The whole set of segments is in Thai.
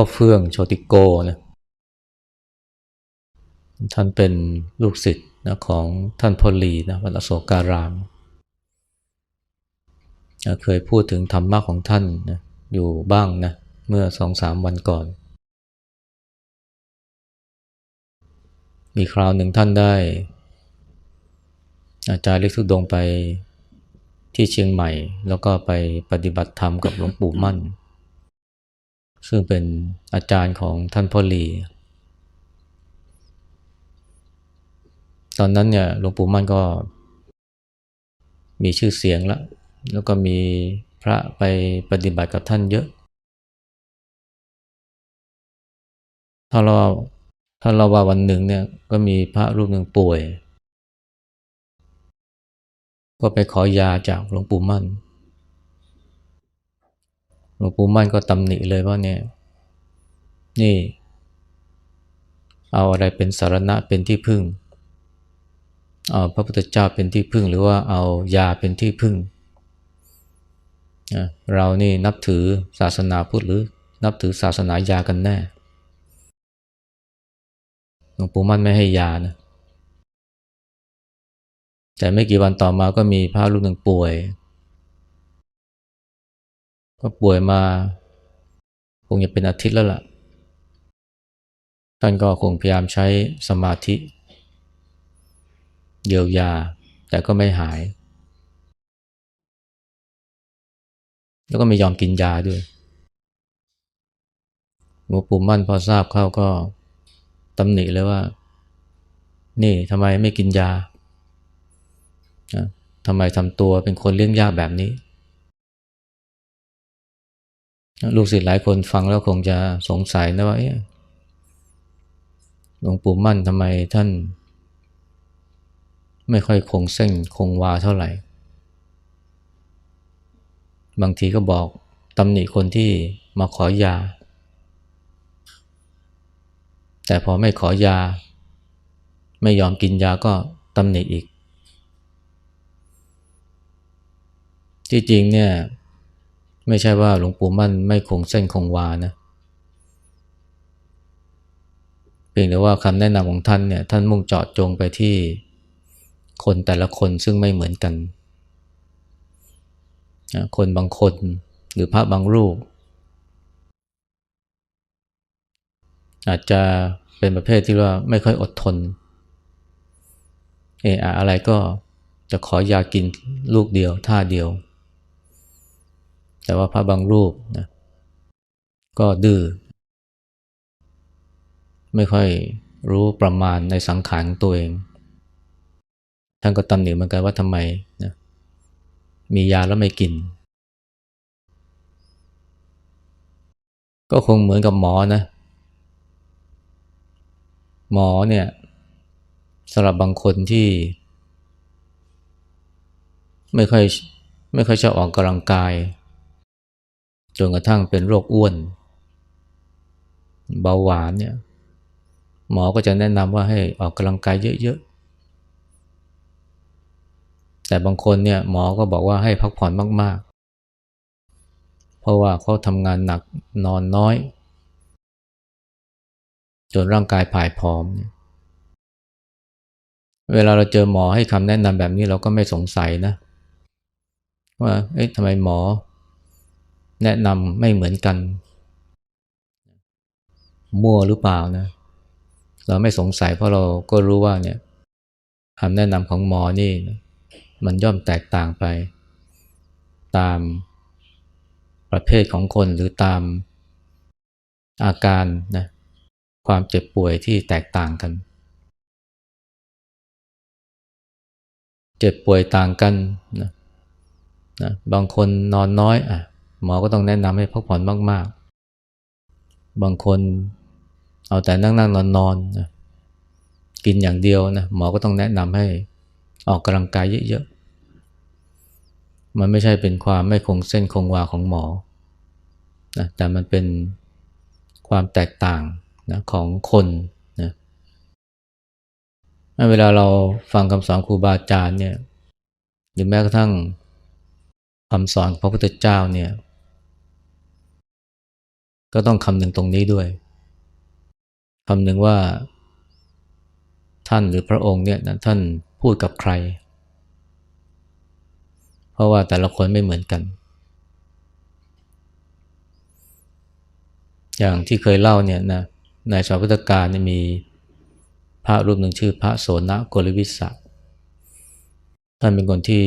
พ่อเฟื่องโชติโกนะท่านเป็นลูกศิษย์นะของท่านพลีนะวัดอโศการามนะเคยพูดถึงธรรมะของท่านนะอยู่บ้างนะเมื่อสองสามวันก่อน มีคราวหนึ่งท่านได้ อาจารย์เล็กทุดงไปที่เชียงใหม่ แล้วก็ไปปฏิบัติธรรมกับหลวงปู่มั่น ซึ่งเป็นอาจารย์ของท่านพ่อหลี ตอนนั้นเนี่ยหลวงปู่มั่นก็มีชื่อเสียงแล้ว แล้วก็มีพระไปปฏิบัติกับท่านเยอะ ถ้าเราถ้าเราว่าวันหนึ่งเนี่ยก็มีพระรูปหนึ่งป่วย ก็ไปขอยาจากหลวงปู่มั่น หลวงปู่มั่นก็ตำหนิเลยว่าเนี่ย นี่ เอาอะไรเป็นสารณะเป็นที่พึ่ง เอาพระพุทธเจ้าเป็นที่พึ่ง หรือว่าเอายาเป็นที่พึ่งนะเรานี่นับถือศาสนาพุทธหรือนับถือศาสนายากันแน่ หลวงปู่มั่นไม่ให้ยานะ แต่ไม่กี่วันต่อมาก็มีพระรูปหนึ่งป่วย ก็ป่วยมาคงจะเป็นอาทิตย์แล้วล่ะ ท่านก็คงพยายามใช้สมาธิ เยียวยา แต่ก็ไม่หาย แล้วก็ไม่ยอมกินยาด้วยหลวงปู่มั่นพอทราบเข้าก็ตำหนิเลยว่า นี่ทำไมไม่กินยาทำไมทำตัวเป็นคนเลี้ยงยากแบบนี้ ลูกศิษย์หลายคนฟังแล้วคงจะสงสัยนะว่าหลวงปู่มั่นทำไมท่าน ไม่ค่อยคงเส้นคงวาเท่าไหร่ บางทีก็บอกตำหนิคนที่มาขอยา แต่พอไม่ขอยา ไม่ยอมกินยาก็ตำหนิอีก ที่จริงเนี่ย ไม่ใช่ว่าหลวงปู่มั่นไม่คงเส้นคงวานะเพียงแต่ว่าคำแนะนำของท่านเนี่ยท่านมุ่งเจาะจงไปที่คนแต่ละคนซึ่งไม่เหมือนกัน คนบางคนหรือพระบางรูป อาจจะเป็นประเภทที่ว่าไม่ค่อยอดทน เอออะไรก็จะขอยากินลูกเดียวท่าเดียว แต่ว่าพระบางรูปนะก็ดื้อไม่ค่อยรู้ประมาณในสังขารตัวเอง ท่านก็ตำหนิเหมือนกันว่าทำไมนะมียาแล้วไม่กิน ก็คงเหมือนกับหมอนะ หมอเนี่ยสำหรับบางคนที่ ไม่ค่อยไม่ค่อยชอบออกกำลังกาย จนกระทั่งเป็นโรคอ้วน เบาหวานเนี่ยหมอก็จะแนะนำว่าให้ออกกำลังกายเยอะๆ แต่บางคนเนี่ยหมอก็บอกว่าให้พักผ่อนมากๆ เพราะว่าเขาทำงานหนักนอนน้อย จนร่างกายผายผอม เวลาเราเจอหมอให้คำแนะนำแบบนี้เราก็ไม่สงสัยนะ ว่าเอ๊ะทำไมหมอ แนะนำไม่เหมือนกัน มั่วหรือเปล่านะ เราไม่สงสัยเพราะเราก็รู้ว่าเนี่ยคำแนะนำของหมอนี่มันย่อมแตกต่างไป ตามประเภทของคนหรือตามอาการนะความเจ็บป่วยที่แตกต่างกัน เจ็บป่วยต่างกันนะนะบางคนนอนน้อยอะ หมอก็ต้องแนะนำให้พักผ่อนมากๆ บางคนเอาแต่นั่งนั่งนอนนอนนะกินอย่างเดียวนะหมอก็ต้องแนะนำให้ออกกำลังกายเยอะๆ มันไม่ใช่เป็นความไม่คงเส้นคงวาของหมอนะแต่มันเป็นความแตกต่างนะของคนนะเวลาเราฟังคำสอนครูบาอาจารย์เนี่ยหรือแม้กระทั่งคำสอนของพระพุทธเจ้าเนี่ย ก็ต้องคำนึงตรงนี้ด้วยคำนึงว่า ท่านหรือพระองค์เนี่ยท่านพูดกับใคร เพราะว่าแต่ละคนไม่เหมือนกัน อย่างที่เคยเล่าเนี่ยนะในสมัยพุทธกาลมีพระรูปหนึ่งชื่อพระโสนะโกลวิสะท่านเป็นคนที่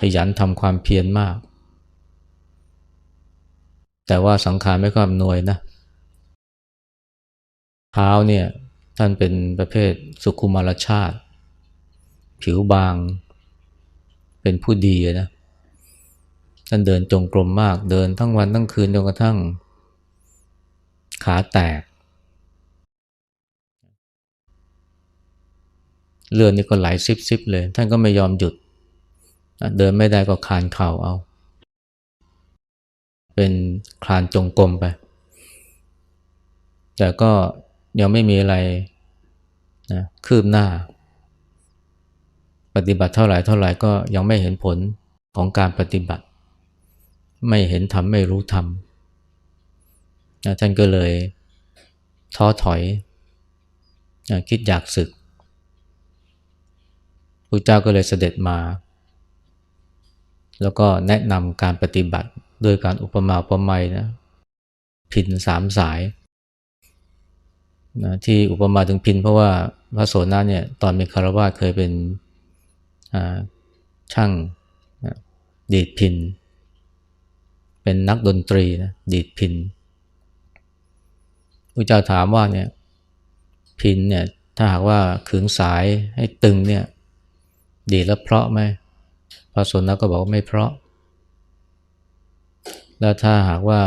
ขยันทำความเพียรมาก แต่ว่าสังขารไม่ค่อยอำนวยนะเท้าเนี่ยท่านเป็นประเภทสุขุมารชาติ ผิวบาง เป็นผู้ดีนะท่านเดินจงกรมมากเดินทั้งวันทั้งคืนจนกระทั่ง ขาแตก เลือดนี่ก็ไหลซิบๆเลย ท่านก็ไม่ยอมหยุด เดินไม่ได้ก็คานเข่าเอา เป็นคลานจงกรมไป แต่ก็ยังไม่มีอะไรนะคืบหน้า ปฏิบัติเท่าไหร่เท่าไหร่ก็ยังไม่เห็นผลของการปฏิบัติ ไม่เห็นทำไม่รู้ทำนะท่านก็เลยท้อถอยนะคิดอยากศึกพระเจ้าก็เลยเสด็จมา แล้วก็แนะนำการปฏิบัติ ดยการอุปมาอุปไมยนะพินสามสายนะที่อุปมาถึงพินเพราะว่าพระโสนะเนี่ยตอนเป็นคารวะเคยเป็นช่างนะดีดพิน เป็นนักดนตรีนะดีดพินพระเจ้าถามว่าเนี่ยพินเนี่ยถ้าหากว่าขึงสายให้ตึงเนี่ยดีแล้วเพราะไหมพระสนะก็บอกว่าไม่เพราะ แล้วถ้าหากว่า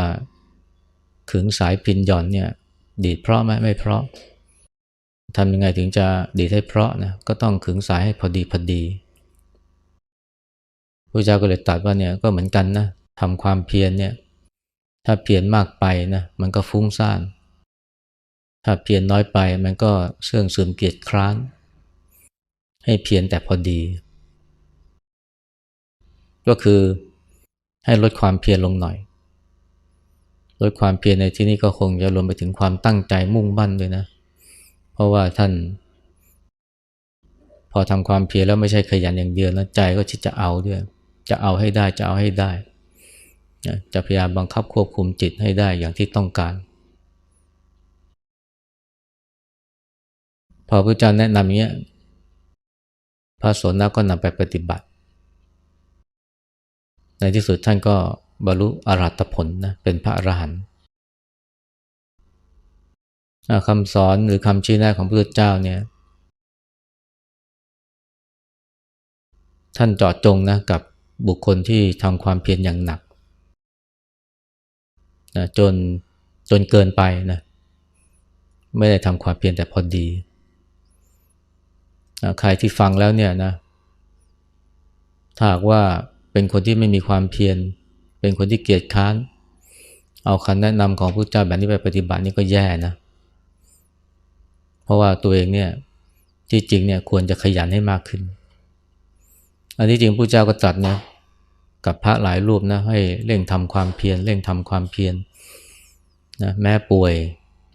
ขึงสายพินหย่อนเนี่ย ดีดเพราะไหมไม่เพราะทำยังไงถึงจะดีดให้เพราะนะก็ต้องขึงสายให้พอดีพอดีพระเจ้าก็เลยตัดว่าเนี่ยก็เหมือนกันนะทำความเพียรเนี่ย ถ้าเพียรมากไปนะมันก็ฟุ้งซ่านถ้าเพียรน้อยไปมันก็เสื่องซึมเกียจคร้าน ให้เพียรแต่พอดี ก็คือ ให้ลดความเพียรลงหน่อย ลดความเพียรในที่นี้ก็คงจะรวมไปถึงความตั้งใจมุ่งมั่นด้วยนะ เพราะว่าท่าน พอทำความเพียรแล้วไม่ใช่ขยันอย่างเดียวนะใจก็คิดจะเอาด้วย จะเอาให้ได้จะเอาให้ได้จะพยายามบังคับควบคุมจิตให้ได้อย่างที่ต้องการ พอพระเจ้าแนะนำอย่างนี้พระสนนะก็นำไปปฏิบัติ ในที่สุดท่านก็บรรลุอรหัตผลนะเป็นพระอรหันต์คำสอนหรือคำชี้แนะของพระพุทธเจ้าเนี่ยท่านจอดจงนะกับบุคคลที่ทำความเพียรอย่างหนักนะจนจนเกินไปนะไม่ได้ทำความเพียรแต่พอดีนะใครที่ฟังแล้วเนี่ยนะถ้าหากว่า เป็นคนที่ไม่มีความเพียร เป็นคนที่เกียจค้าน เอาคำแนะนำของพระเจ้าแบบนี้ไปปฏิบัตินี่ก็แย่นะ เพราะว่าตัวเองเนี่ยที่จริงเนี่ยควรจะขยันให้มากขึ้น อันที่จริงพระเจ้าก็ตรัสนะกับพระหลายรูปนะให้เร่งทำความเพียรเร่งทำความเพียรนะแม้ป่วย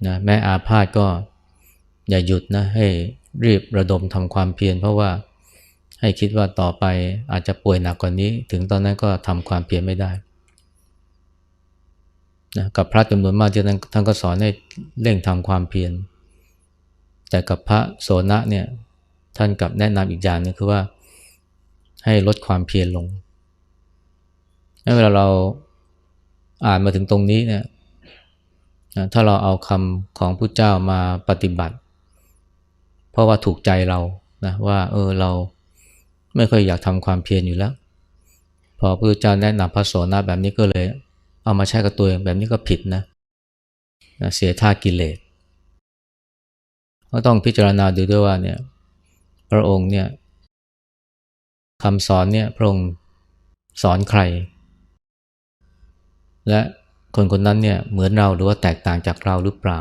นะแม้อาพาธก็อย่าหยุดนะให้รีบระดมทำความเพียรเพราะว่า ให้คิดว่าต่อไปอาจจะป่วยหนักกว่านี้ ถึงตอนนั้นก็ทำความเพียรไม่ได้นะกับพระจำนวนมากที่ท่านท่านก็สอนให้เร่งทำความเพียรแต่กับพระโสนะเนี่ยท่านกับแนะนำอีกอย่างนึงคือว่าให้ลดความเพียรลงเวลาเราอ่านมาถึงตรงนี้เนี่ยถ้าเราเอาคำของพระเจ้ามาปฏิบัติ เพราะว่าถูกใจเรานะว่าเออเรา ไม่ค่อยอยากทำความเพียรอยู่แล้ว พอพระเจ้าแนะนำพระโสนะแบบนี้ก็เลย เอามาใช้กับตัวเองแบบนี้ก็ผิดนะเสียท่ากิเลสก็ต้องพิจารณาดูด้วยว่าเนี่ยพระองค์เนี่ยคำสอนเนี่ยพระองค์สอนใคร และคนคนนั้นเนี่ยเหมือนเราหรือว่าแตกต่างจากเราหรือเปล่า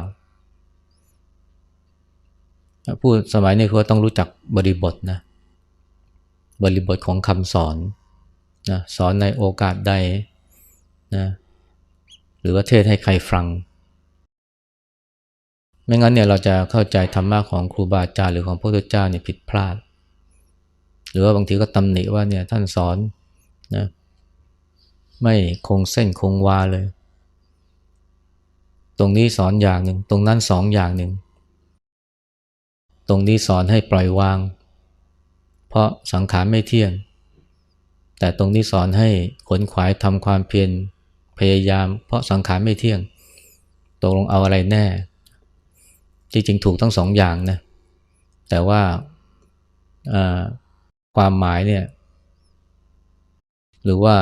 พูดสมัยนี้คือต้องรู้จักบริบทนะ บริบทของคำสอนนะสอนในโอกาสใดนะหรือว่าเทศให้ใครฟัง ไม่งั้นเนี่ยเราจะเข้าใจธรรมะของครูบาอาจารย์หรือของพระพุทธเจ้าเนี่ยผิดพลาด หรือว่าบางทีก็ตำหนิว่าเนี่ยท่านสอนนะไม่คงเส้นคงวาเลย ตรงนี้สอนอย่างหนึ่ง ตรงนั้นสองอย่างหนึ่ง ตรงนี้สอนให้ปล่อยวาง เพราะสังขารไม่เที่ยง แต่ตรงนี้สอนให้ขนขวายทำความเพียรพยายาม เพราะสังขารไม่เที่ยงตกลงเอาอะไรแน่ จริงๆถูกทั้งสองอย่างนะแต่ว่าความหมายเนี่ยหรือว่า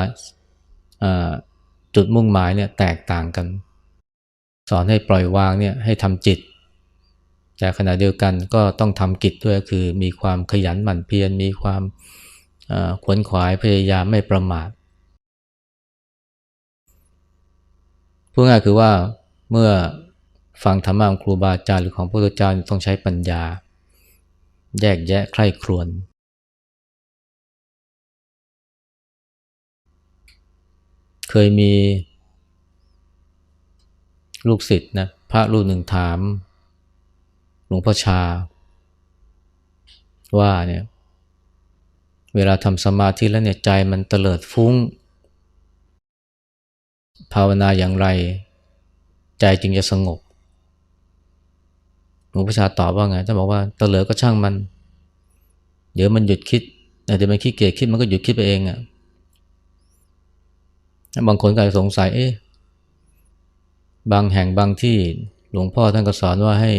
จุดมุ่งหมายเนี่ยแตกต่างกัน สอนให้ปล่อยวางเนี่ยให้ทำจิต แต่ขณะเดียวกันก็ต้องทำกิจด้วยคือมีความขยันหมั่นเพียรมีความขวนขวายพยายามไม่ประมาทพูดง่ายคือว่าเมื่อฟังธรรมะของครูบาอาจารย์หรือของพระพุทธเจ้าต้องใช้ปัญญา แยกแยะใคร่ครวญเคยมีลูกศิษย์นะพระรูปหนึ่งถาม หลวงพ่อชา ว่าเนี่ยเวลาทำสมาธิแล้วเนี่ยใจมันเตลิดฟุ้ง ภาวนาอย่างไร ใจจึงจะสงบหลวงพ่อชาตอบว่าไงท่านบอกว่าเตลิดก็ช่างมัน เดี๋ยวมันหยุดคิดเดี๋ยวมันขี้เกียจคิดมันก็หยุดคิดไปเองอะ่ะบางคนก็สงสัยเอ๊ะบางแห่งบางที่หลวงพ่อท่านก็สอนว่าให้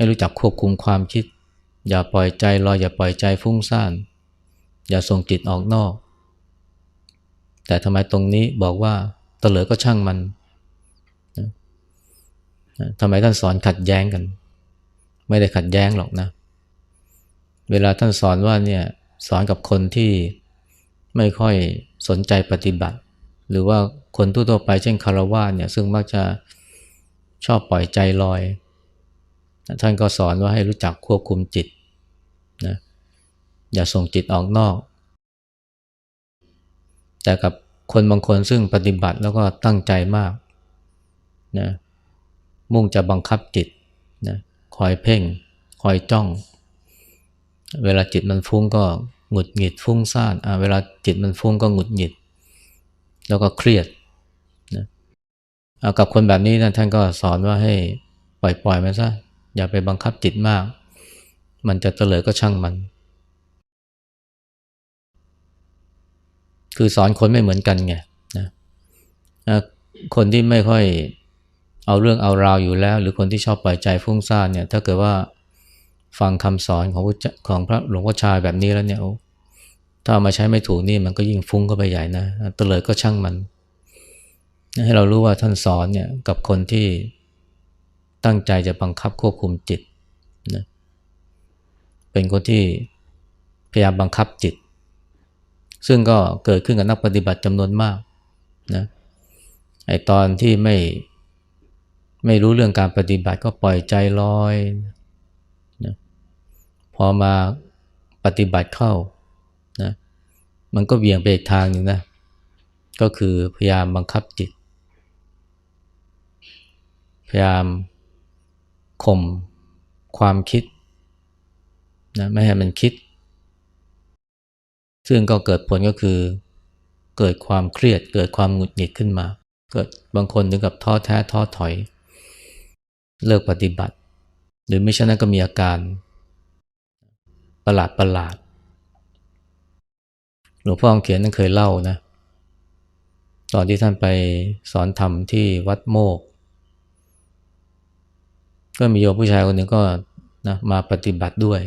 ให้รู้จักควบคุมความคิด อย่าปล่อยใจลอยอย่าปล่อยใจฟุ้งซ่าน อย่าส่งจิตออกนอก แต่ทำไมตรงนี้บอกว่าตะเหลือก็ช่างมันทำไมท่านสอนขัดแย้งกัน ไม่ได้ขัดแย้งหรอกนะ เวลาท่านสอนว่าเนี่ยสอนกับคนที่ไม่ค่อยสนใจปฏิบัติ หรือว่าคนทั่วๆไปเช่นคารวะเนี่ยซึ่งมักจะชอบปล่อยใจลอย ท่านก็สอนว่าให้รู้จักควบคุมจิตนะอย่าส่งจิตออกนอก แต่กับคนบางคนซึ่งปฏิบัติแล้วก็ตั้งใจมากนะมุ่งจะบังคับจิตนะคอยเพ่ง คอยจ้อง เวลาจิตมันฟุ้งก็หงุดหงิดฟุ้งซ่านเวลาจิตมันฟุ้งก็หงุดหงิด แล้วก็เครียดนะกับคนแบบนี้นะท่านก็สอนว่าให้ปล่อยปล่อยมันซะ อย่าไปบังคับจิตมาก มันจะเตลิดก็ช่างมัน คือสอนคนไม่เหมือนกันไงนะคนที่ไม่ค่อยเอาเรื่องเอาราวอยู่แล้ว หรือคนที่ชอบปล่อยใจฟุ้งซ่านเนี่ย ถ้าเกิดว่าฟังคำสอนของของพระหลวงพ่อชาแบบนี้แล้วเนี่ยถ้ามาใช้ไม่ถูกนี่มันก็ยิ่งฟุ้งเข้าไปใหญ่นะเตเลยก็ช่างมัน ให้เรารู้ว่าท่านสอนเนี่ยกับคนที่ ตั้งใจจะบังคับควบคุมจิตนะเป็นคนที่พยายามบังคับจิต ซึ่งก็เกิดขึ้นกับนักปฏิบัติจำนวนมากนะไอตอนที่ไม่ไม่รู้เรื่องการปฏิบัติก็ปล่อยใจลอยพอมาปฏิบัติเข้านะมันก็เบี่ยงไปอีกทางหนึ่งนะก็คือพยายามบังคับจิต พยายาม ข่มความคิดนะไม่ให้มันคิด ซึ่งก็เกิดผลก็คือ เกิดความเครียด เกิดความหงุดหงิดขึ้นมา เกิดบางคนถึงกับท้อแท้ท้อถอย เลิกปฏิบัติ หรือไม่เช่นนั้นก็มีอาการประหลาดประหลาดหลวงพ่อองเขียนนั้นเคยเล่านะตอนที่ท่านไปสอนธรรมที่วัดโมก ก็มีโยมผู้ชายคนหนึ่งก็นะมาปฏิบัติด้วย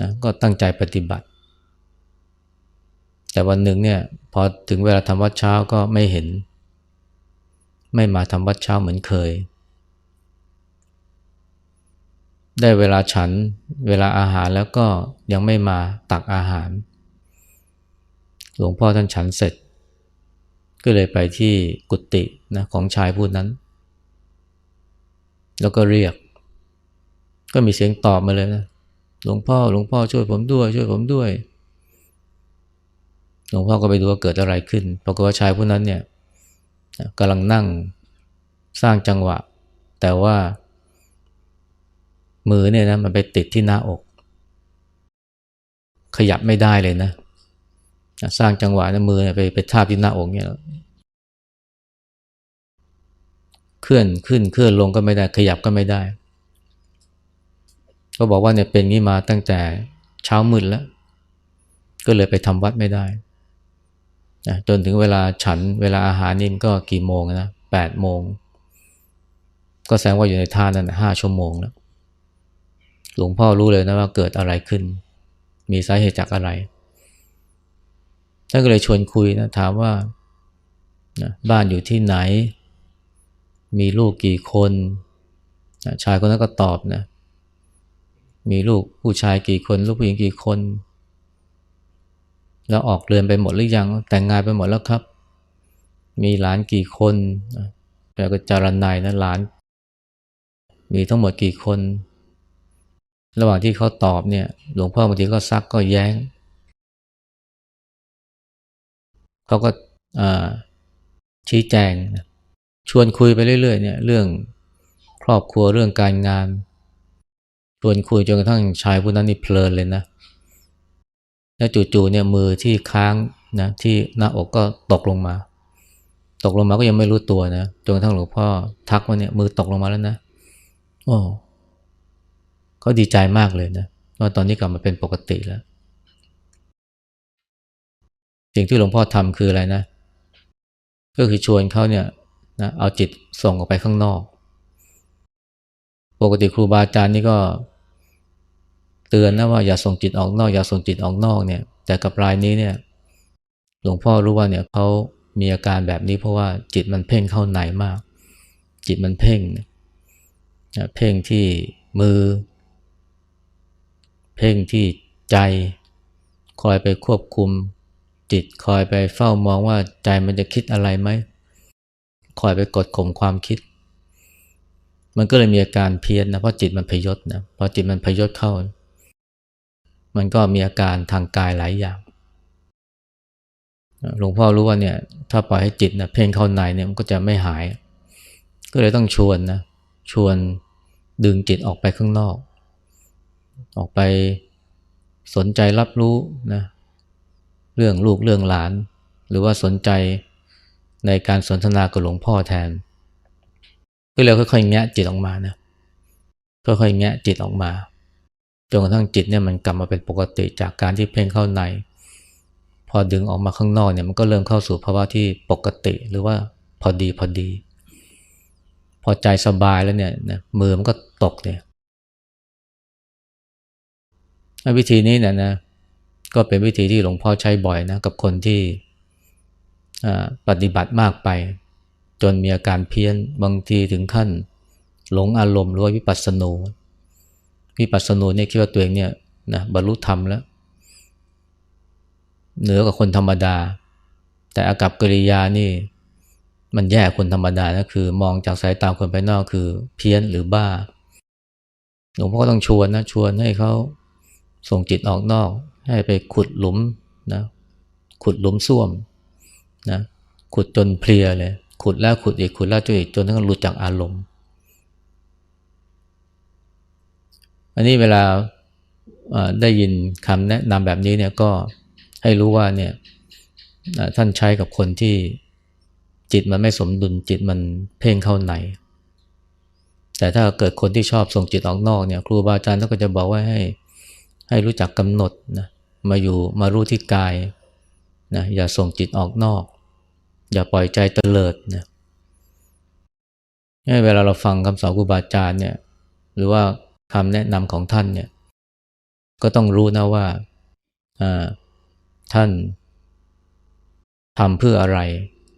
นะก็ตั้งใจปฏิบัติ แต่วันหนึ่งเนี่ยพอถึงเวลาทำวัดเช้าก็ไม่เห็น ไม่มาทำวัดเช้าเหมือนเคย ได้เวลาฉันเวลาอาหารแล้วก็ยังไม่มาตักอาหาร หลวงพ่อท่านฉันเสร็จ ก็เลยไปที่กุฏินะของชายผู้นั้น แล้วก็เรียก ก็มีเสียงตอบมาเลยนะ หลวงพ่อ หลวงพ่อช่วยผมด้วย ช่วยผมด้วย หลวงพ่อก็ไปดูว่าเกิดอะไรขึ้น ปรากฏว่าชายผู้นั้นเนี่ยกำลังนั่งสร้างจังหวะ แต่ว่า มือเนี่ยนะมันไปติดที่หน้าอก ขยับไม่ได้เลยนะ สร้างจังหวะนะมือไปไปทาบที่หน้าอกเนี่ย เคลื่อนขึ้นเคลื่อนลงก็ไม่ได้ขยับก็ไม่ได้ ก็บอกว่าเนี่ยเป็นงี้มาตั้งแต่เช้ามืดแล้ว ก็เลยไปทำวัดไม่ได้นะจนถึงเวลาฉันเวลาอาหารนี่มก็กี่โมงนะแปดโมง ก็แสดงว่าอยู่ในท่านั้นห้าชั่วโมงแล้ว หลวงพ่อรู้เลยนะว่าเกิดอะไรขึ้น มีสาเหตุจากอะไรท่านก็เลยชวนคุยนะถามว่านะบ้านอยู่ที่ไหน มีลูกกี่คนชายคนนั้นก็ตอบนะ มีลูกผู้ชายกี่คน ลูกผู้หญิงกี่คน แล้วออกเรือนไปหมดหรือยัง แต่งงานไปหมดแล้วครับ มีหลานกี่คนแปลก็จารนายนะหลาน มีทั้งหมดกี่คน ระหว่างที่เขาตอบเนี่ย หลวงพ่อบางทีก็ซักก็แย้ง เขาก็ชี้แจง ชวนคุยไปเรื่อยๆเนี่ยเรื่องครอบครัวเรื่องการงาน ชวนคุยจนกระทั่งชายผู้นั้นนี่เพลินเลยนะแล้วจู่ๆเนี่ยมือที่ค้างนะที่หน้าอกก็ตกลงมา ตกลงมาก็ยังไม่รู้ตัวนะจนกระทั่งหลวงพ่อทักว่าเนี่ยมือตกลงมาแล้วนะโอ้เขาดีใจมากเลยนะว่าตอนนี้กลับมาเป็นปกติแล้ว สิ่งที่หลวงพ่อทำคืออะไรนะ ก็คือชวนเขาเนี่ย นะเอาจิตส่งออกไปข้างนอก ปกติครูบาอาจารย์นี่ก็ เตือนนะว่าอย่าส่งจิตออกนอก อย่าส่งจิตออกนอกเนี่ย แต่กับรายนี้เนี่ย หลวงพ่อรู้ว่าเนี่ยเขามีอาการแบบนี้เพราะว่าจิตมันเพ่งเข้าในมาก จิตมันเพ่งนะเพ่งที่มือ เพ่งที่ใจ คอยไปควบคุม จิตคอยไปเฝ้ามองว่าใจมันจะคิดอะไรไหม คอยไปกดข่มความคิด มันก็เลยมีอาการเพี้ยนนะเพราะจิตมันพยศนะพอจิตมันพยศเข้า มันก็มีอาการทางกายหลายอย่างหลวงพ่อรู้ว่าเนี่ยถ้าปล่อยให้จิตนะเพ่งเข้าในเนี่ยมันก็จะไม่หาย ก็เลยต้องชวนนะชวนดึงจิตออกไปข้างนอก ออกไปสนใจรับรู้นะเรื่องลูกเรื่องหลาน หรือว่าสนใจ ในการสนทนากับหลวงพ่อแทน ก็เลยค่อยๆแงะจิตออกมานะค่อยๆแงะจิตออกมาจนกระทั่งจิตเนี่ยมันกลับมาเป็นปกติจากการที่เพ่งเข้าใน พอดึงออกมาข้างนอกเนี่ยมันก็เริ่มเข้าสู่ภาวะที่ปกติหรือว่าพอดีพอดี พอใจสบายแล้วเนี่ยนะมือมันก็ตกเนี่ยวิธีนี้เนี่ยนะก็เป็นวิธีที่หลวงพ่อใช้บ่อยนะกับคนที่ ปฏิบัติมากไป จนมีอาการเพี้ยนบางทีถึงขั้น หลงอารมณ์หรือว่าวิปัสสนูวิปัสสนูเนี่ยคิดว่าตัวเองเนี่ยนะบรรลุธรรมแล้ว เหนือกว่าคนธรรมดา แต่อากับกิริยานี่ มันแย่คนธรรมดานะคือ มองจากสายตาคนภายนอกคือเพี้ยนหรือบ้าหลวงพ่อก็ต้องชวนนะชวนให้เขาส่งจิตออกนอก ให้ไปขุดหลุมนะขุดหลุมส้วม นะขุดจนเพลียเลย ขุดแล้วขุดอีกขุดแล้วจนอีกจนทั้งหลุดจากอารมณ์ อันนี้เวลาได้ยินคำแนะนำแบบนี้เนี่ยก็ให้รู้ว่าเนี่ยท่านใช้กับคนที่จิตมันไม่สมดุลจิตมันเพ่งเข้าใน แต่ถ้าเกิดคนที่ชอบส่งจิตออกนอกเนี่ยครูบาอาจารย์ท่านก็จะบอกว่าให้ให้รู้จักกำหนดนะมาอยู่มารู้ที่กายนะอย่าส่งจิตออกนอก อย่าปล่อยใจเตลิดนะเวลาเราฟังคำสอนครูบาอาจารย์เนี่ย หรือว่าคำแนะนำของท่านเนี่ย ก็ต้องรู้นะว่าท่านทำเพื่ออะไร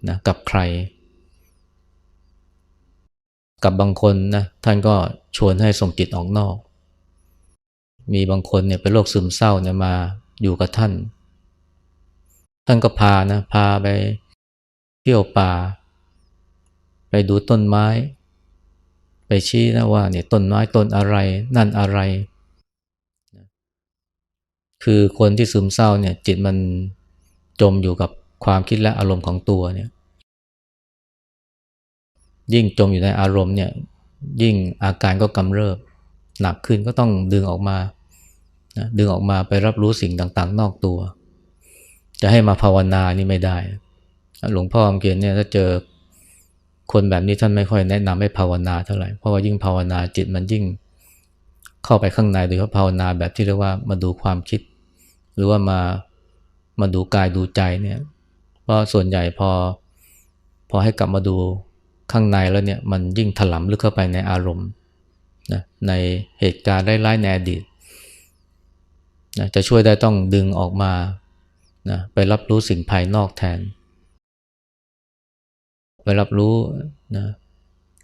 นะกับใคร กับบางคนนะท่านก็ชวนให้ส่งจิตออกนอก มีบางคนเนี่ยเป็นโรคซึมเศร้าเนี่ยมาอยู่กับท่าน ท่านก็พานะพาไป ที่ยวป่า ไปดูต้นไม้ ไปชี้นะว่าเนี่ยต้นไม้ต้นอะไร นั่นอะไร คือคนที่ซึมเศร้าเนี่ยจิตมันจมอยู่กับความคิดและอารมณ์ของตัวเนี่ยยิ่งจมอยู่ในอารมณ์เนี่ยยิ่งอาการก็กำเริบ หนักขึ้นก็ต้องดึงออกมาดึงออกมาไปรับรู้สิ่งต่างๆ นอกตัว จะให้มาภาวนานี่ไม่ได้ หลวงพ่ออมเกียนเนี่ยถ้าเจอคนแบบนี้ท่านไม่ค่อยแนะนำให้ภาวนาเท่าไหร่เพราะว่ายิ่งภาวนาจิตมันยิ่งเข้าไปข้างในโดยเฉพาะภาวนาแบบที่เรียกว่ามาดูความคิด หรือว่ามามาดูกายดูใจเนี่ยเพราะส่วนใหญ่พอพอให้กลับมาดูข้างในแล้วเนี่ยมันยิ่งถลำลึกเข้าไปในอารมณ์นะในเหตุการณ์ร้ายๆในอดีตนะจะช่วยได้ต้องดึงออกมานะไปรับรู้สิ่งภายนอกแทน ไปรับรู้นะ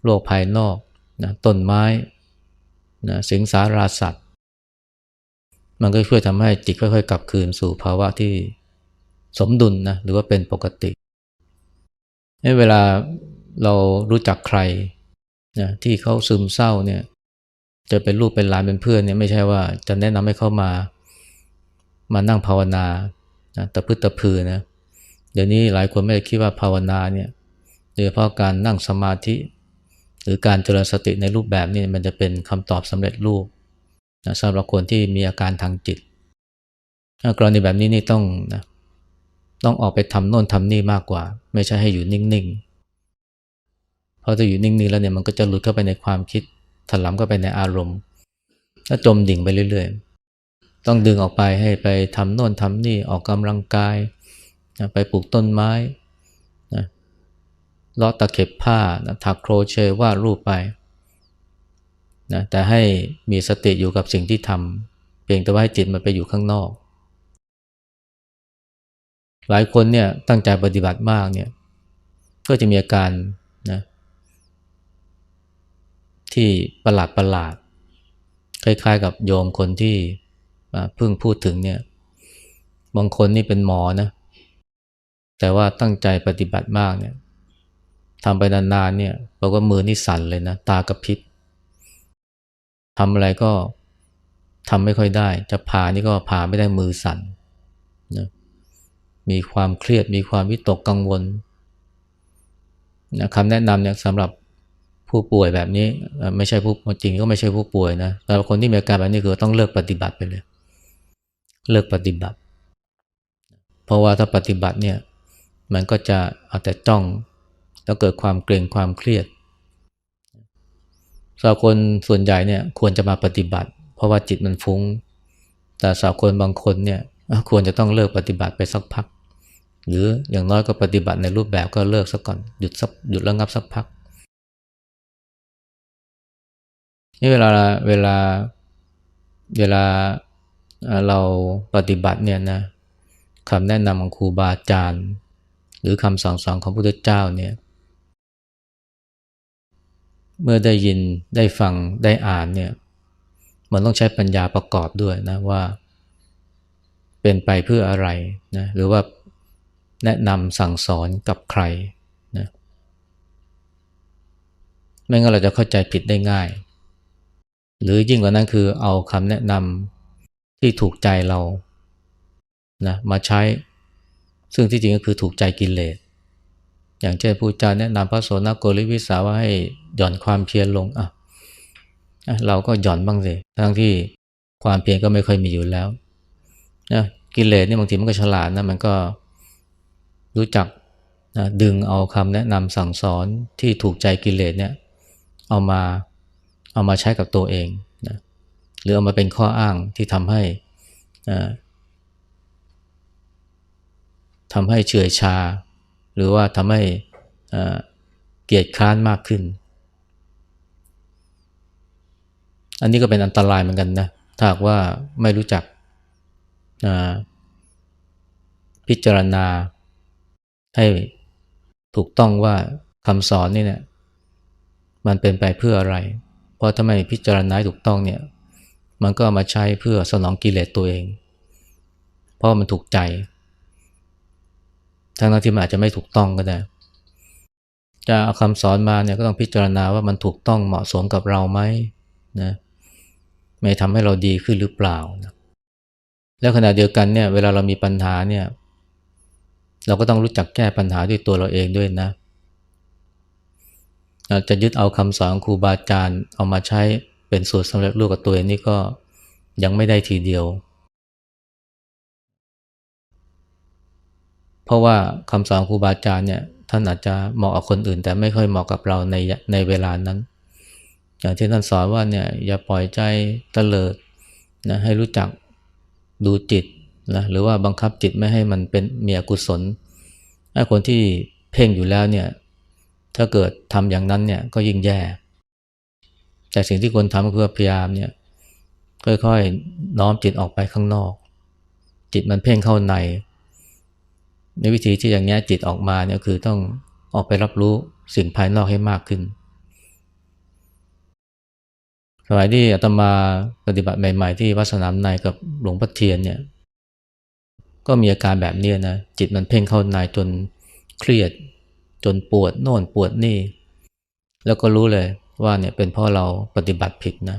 โลกภายนอกนะต้นไม้นะสิงสาราสัตว์ มันก็ช่วยทำให้จิตค่อยๆ กลับคืนสู่ภาวะที่สมดุลนะหรือว่าเป็นปกติเวลาเรารู้จักใครนะที่เขาซึมเศร้าเนี่ยจะเป็นลูกเป็นหลานเป็นเพื่อนเนี่ยไม่ใช่ว่าจะแนะนำให้เขามามานั่งภาวนานะตะพึตะพือนะเดี๋ยวนี้หลายคนไม่ได้คิดว่าภาวนาเนี่ย โดยเฉพาะการนั่งสมาธิ หรือการเจริญสติในรูปแบบนี้มันจะเป็นคำตอบสำเร็จรูปนะสำหรับคนที่มีอาการทางจิตกรณีแบบนี้นี่ต้องนะต้องออกไปทำโน่นทำนี่มากกว่า ไม่ใช่ให้อยู่นิ่งๆเพราะถ้าอยู่นิ่งๆแล้วเนี่ยมันก็จะหลุดเข้าไปในความคิดถลำเข้าไปในอารมณ์แล้วจมดิ่งไปเรื่อยๆ ต้องดึงออกไปให้ไปทำโน่นทำนี่ออกกำลังกาย ไปปลูกต้นไม้ ลาะตะเข็บผ้านะถักโครเชต์วาดรูปไปนะแต่ให้มีสติอยู่กับสิ่งที่ทำเพียงแต่ว่าให้จิตมันไปอยู่ข้างนอก หลายคนเนี่ยตั้งใจปฏิบัติมากเนี่ยก็จะมีอาการนะที่ประหลาดประหลาดคล้ายๆกับโยมคนที่เพิ่งพูดถึงเนี่ยบางคนนี่เป็นหมอนะแต่ว่าตั้งใจปฏิบัติมากเนี่ย ทำไปนานๆเนี่ยบอกว่ามือนี่สั่นเลยนะ ตากระพริบทำอะไรก็ทำไม่ค่อยได้ จะผ่านี่ก็ผ่าไม่ได้มือสั่นนะมีความเครียดมีความวิตกกังวลนะคำแนะนำเนี่ยสำหรับผู้ป่วยแบบนี้ไม่ใช่ผู้จริงก็ไม่ใช่ผู้ป่วยนะแต่คนที่มีอาการแบบนี้คือต้องเลิกปฏิบัติไปเลย เลิกปฏิบัติ เพราะว่าถ้าปฏิบัติเนี่ยมันก็จะเอาแต่จ้อง แล้วเกิดความเกรงความเครียดสาวคนส่วนใหญ่เนี่ยควรจะมาปฏิบัติ เพราะว่าจิตมันฟุง้ง แต่สาวคนบางคนเนี่ยควรจะต้องเลิกปฏิบัติไปสักพัก หรืออย่างน้อยก็ปฏิบัติในรูปแบบก็เลิกสักก่อนหยุดสักหยุดระงับสักพักนี่เวลาเวลาเวลาเราปฏิบัติเนี่ยนะคำแนะนำของครูบาอาจารย์ หรือคำสอนสอนของพระพุทธเจ้าเนี่ย เมื่อได้ยินได้ฟังได้อ่านเนี่ยมันต้องใช้ปัญญาประกอบด้วยนะว่า เป็นไปเพื่ออะไรนะหรือว่าแนะนำสั่งสอนกับใครนะไม่งั้นเราจะเข้าใจผิดได้ง่าย หรือยิ่งกว่านั้นคือเอาคำแนะนำที่ถูกใจเรานะมาใช้ซึ่งที่จริงก็คือถูกใจกิเลส อย่างเช่นผู้จาแนะนำพระโสนโกริวิสาว่าให้หย่อนความเพียรลงอะเราก็หย่อนบ้างสิทั้งที่ความเพียรก็ไม่ค่อยมีอยู่แล้วนะกิเลสนี่บางทีมันก็ฉลาดนะมันก็รู้จักนะดึงเอาคำแนะนำสั่งสอนที่ถูกใจกิเลสเนี่ยเอามาเอามาใช้กับตัวเองนะหรือเอามาเป็นข้ออ้างที่ทำให้ทำให้เฉื่อยชา หรือว่าทำให้เกียดคร้านมากขึ้น อันนี้ก็เป็นอันตรายเหมือนกันนะถ้าว่าไม่รู้จักพิจารณาให้ถูกต้องว่าคำสอนนี่เนี่ยมันเป็นไปเพื่ออะไร เพราะถ้าไม่พิจารณาถูกต้องเนี่ย มันก็มาใช้เพื่อสนองกิเลสตัวเอง เพราะมันถูกใจ ทั้งที่มันอาจจะไม่ถูกต้องก็ได้ จะเอาคำสอนมาเนี่ยก็ต้องพิจารณาว่ามันถูกต้องเหมาะสมกับเราไหมนะไม่ทำให้เราดีขึ้นหรือเปล่านะแล้วขณะเดียวกันเนี่ยเวลาเรามีปัญหาเนี่ยเราก็ต้องรู้จักแก้ปัญหาด้วยตัวเราเองด้วยนะเราจะยึดเอาคำสอนครูบาอาจารย์เอามาใช้เป็นสูตรสำเร็จรูปกับตัวเองนี่ก็ยังไม่ได้ทีเดียว เพราะว่าคำสอนครูบาอาจารย์เนี่ยท่านอาจจะเหมาะกับคนอื่น แต่ไม่ค่อยเหมาะกับเราในในเวลานั้น อย่างที่ท่านสอนว่าเนี่ยอย่าปล่อยใจเตลิดนะให้รู้จักดูจิตนะหรือว่าบังคับจิตไม่ให้มันเป็นมีอกุศลไอ้คนที่เพ่งอยู่แล้วเนี่ยถ้าเกิดทำอย่างนั้นเนี่ยก็ยิ่งแย่ แต่สิ่งที่ควรทำก็คือพยายามเนี่ยค่อยๆน้อมจิตออกไปข้างนอก จิตมันเพ่งเข้าใน ในวิธีที่อย่างนี้จิตออกมาเนี่ยคือต้องออกไปรับรู้สิ่งภายนอกให้มากขึ้น สมัยที่อาตมาปฏิบัติใหม่ ๆ ที่วัดสนามในกับหลวงพ่อเทียนเนี่ย ก็มีอาการแบบนี้นะ จิตมันเพ่งเข้าในจนเครียด จนปวดโน่นปวดนี่ แล้วก็รู้เลยว่าเนี่ยเป็นเพราะเราปฏิบัติผิดนะ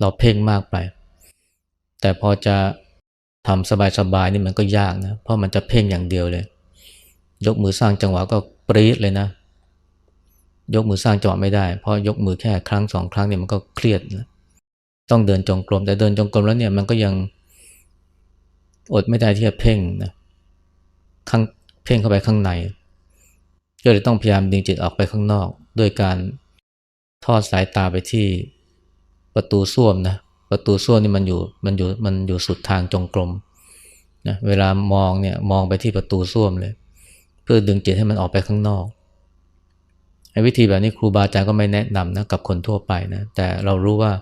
เราเพ่งมากไป แต่พอจะ ทำสบายๆนี่มันก็ยากนะ เพราะมันจะเพ่งอย่างเดียวเลย ยกมือสร้างจังหวะก็ปรี๊ดเลยนะ ยกมือสร้างจังหวะไม่ได้ เพราะยกมือแค่ครั้งสองครั้งเนี่ยมันก็เครียดนะ ต้องเดินจงกรม แต่เดินจงกรมแล้วเนี่ยมันก็ยังอดไม่ได้ที่จะเพ่งนะข้างเพ่งเข้าไปข้างใน ก็เลยต้องพยายามดึงจิตออกไปข้างนอกด้วยการทอดสายตาไปที่ประตูส้วมนะ ประตูส้วมนี่มันอยู่มันอยู่มันอยู่สุดทางจงกรมนะเวลามองเนี่ยมองไปที่ประตูส้วมเลย เพื่อดึงจิตให้มันออกไปข้างนอกไอ้วิธีแบบนี้ครูบาอาจารย์ก็ไม่แนะนำนะกับคนทั่วไปนะแต่เรารู้ว่า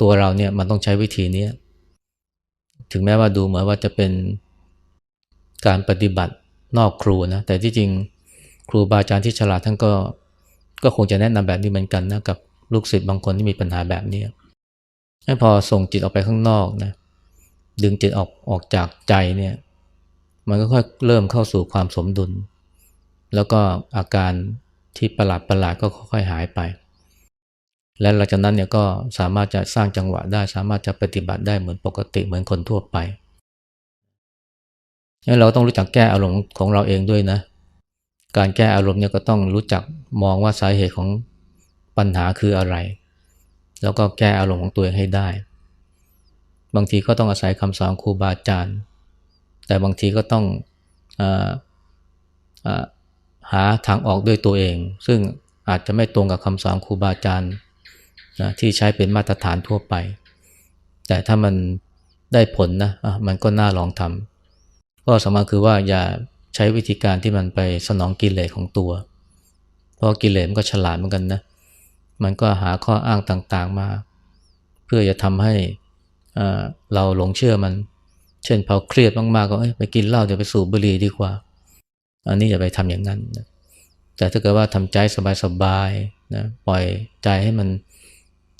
ตัวเราเนี่ยมันต้องใช้วิธีนี้ถึงแม้ว่าดูเหมือนว่าจะเป็นการปฏิบัตินอกครูนะแต่ที่จริงครูบาอาจารย์ที่ฉลาดท่านก็ก็คงจะแนะนำแบบนี้เหมือนกันนะกับลูกศิษย์บางคนที่มีปัญหาแบบนี้ ให้พอส่งจิตออกไปข้างนอกนะดึงจิตออกออกจากใจเนี่ยมันก็ค่อยเริ่มเข้าสู่ความสมดุล แล้วก็อาการที่ประหลาดประหลาดก็ค่อยๆหายไป และหลังจากนั้นเนี่ยก็สามารถจะสร้างจังหวะได้ สามารถจะปฏิบัติได้เหมือนปกติเหมือนคนทั่วไปงั้นเราต้องรู้จักแก้อารมณ์ของเราเองด้วยนะ การแก้อารมณ์เนี่ยก็ต้องรู้จักมองว่าสาเหตุของปัญหาคืออะไร แล้วก็แก้อารมณ์ของตัวเองให้ได้ บางทีก็ต้องอาศัยคำสอนครูบาอาจารย์ แต่บางทีก็ต้องอหาทางออกด้วยตัวเอง ซึ่งอาจจะไม่ตรงกับคำสอนครูบาอาจารย์นะที่ใช้เป็นมาตรฐานทั่วไป แต่ถ้ามันได้ผลนะะมันก็น่าลองทำก็สำคัญคือว่าอย่าใช้วิธีการที่มันไปสนองกิเลสของตัว เพราะกิเลสมันก็ฉลาดเหมือนกันนะ มันก็หาข้ออ้างต่างๆมา เพื่อจะทำให้เราหลงเชื่อมัน เช่นพอเครียดมากๆก็ไปกินเหล้าเดี๋ยวไปสูบบุหรี่ดีกว่า อันนี้อย่าไปทำอย่างนั้นนะแต่ถ้าเกิดว่าทำใจสบายๆนะปล่อยใจให้มัน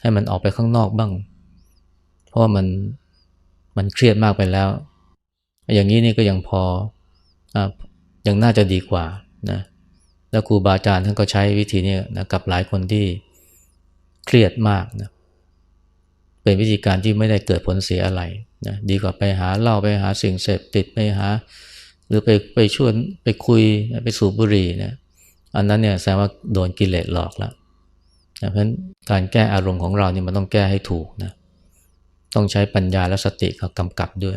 ให้มันออกไปข้างนอกบ้าง เพราะว่ามันมันเครียดมากไปแล้ว อย่างนี้นี่ก็ยังพออยังน่าจะดีกว่านะแล้วครูบาอาจารย์ท่านก็ใช้วิธีนี้นะกับหลายคนที่ เครียดมากนะเป็นวิธีการที่ไม่ได้เกิดผลเสียอะไรนะดีกว่าไปหาเหล้าไปหาสิ่งเสพติดไปหา หรือไปไปชวนไปคุยไปสูบบุหรี่นะอันนั้นเนี่ยแสดงว่าโดนกิเลสหลอกแล้วนะเพราะฉะนั้นการแก้อารมณ์ของเราเนี่ยมันต้องแก้ให้ถูกนะต้องใช้ปัญญาและสติกำกับด้วย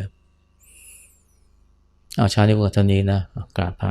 เอาชาตินี้วันนี้นะกราบพระ